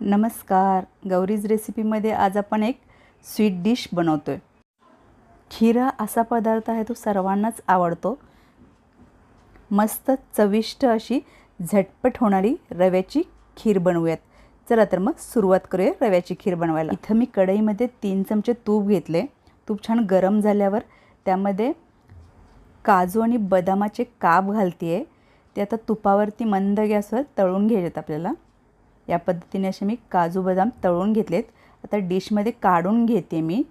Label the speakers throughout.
Speaker 1: नमस्कार. गौरीज रेसिपीमध्ये आज आपण एक स्वीट डिश बनवतो आहे खिरा असा पदार्थ आहे तो सर्वांनाच आवडतो. मस्त चविष्ट अशी झटपट होणारी रव्याची खीर बनवूयात. चला तर मग सुरुवात करूया रव्याची खीर बनवायला. इथं मी कढईमध्ये तीन चमचे तूप घेतले. तूप छान गरम झाल्यावर त्यामध्ये काजू आणि बदामाचे काप घालते आहे ते आता तुपावरती मंद गॅसवर तळून घ्यायचे आपल्याला. या पद्धतीने असे मी काजू बदाम तळून घेतलेत. आता डिशमध्ये काढून घेते मी.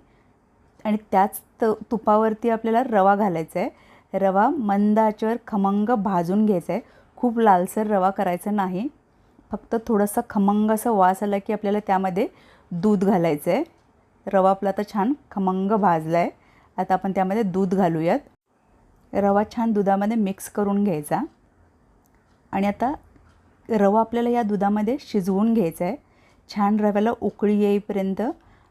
Speaker 1: आणि त्याच त तुपावरती आपल्याला रवा घालायचा आहे. रवा मंद आचेवर खमंग भाजून घ्यायचा आहे. खूप लालसर रवा करायचा नाही. फक्त थोडासा खमंग असा वास आला की आपल्याला त्यामध्ये दूध घालायचं आहे. रवा आपला आता छान खमंग भाजला आहे आता आपण त्यामध्ये दूध घालूयात. रवा छान दुधामध्ये मिक्स करून घ्यायचा. आणि आता रवा आपल्याला या दुधामध्ये शिजवून घ्यायचा आहे. छान रव्याला उकळी येईपर्यंत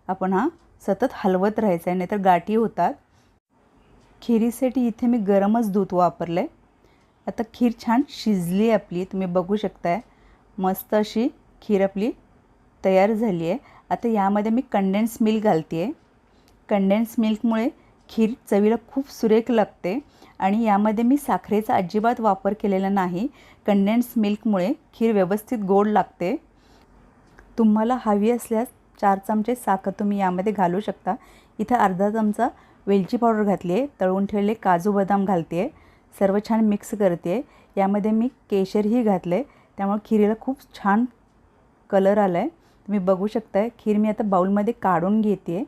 Speaker 1: आपण हा सतत हलवत राहायचा आहे नाहीतर गाठी होतात. खिरीसाठी इथे मी गरमच दूध वापरलं आहे आता खीर छान शिजली आहे आपली तुम्ही बघू शकताय. मस्त अशी खीर आपली तयार झाली आहे. आता यामध्ये मी कंडेन्स मिल्क घालते आहे कंडेन्स मिल्कमुळे खीर चवीला खूप सुरेख लागते आणि यामध्ये मी साखरेचा अजिबात वापर केलेला नाही. कंडेन्स मिल्कमुळे खीर व्यवस्थित गोड लागते. तुम्हाला हवी असल्यास चार चमचे साखर तुम्ही यामध्ये घालू शकता. इथं अर्धा चमचा वेलची पावडर घातली आहे तळून ठेवले काजू बदाम घालते आहे सर्व छान मिक्स करते आहे यामध्ये मी केशरही घातलं आहे त्यामुळे खिरीला खूप छान कलर आला आहे तुम्ही बघू शकताय खीर मी आता बाऊलमध्ये काढून घेते आहे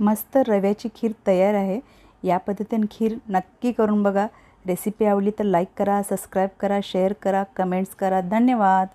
Speaker 1: मस्त रव्याची खीर तयार आहे. या पद्धतीने खीर नक्की करून बघा. रेसिपी आवडली तर लाईक करा सबस्क्राईब करा शेअर करा कमेंट्स करा. धन्यवाद.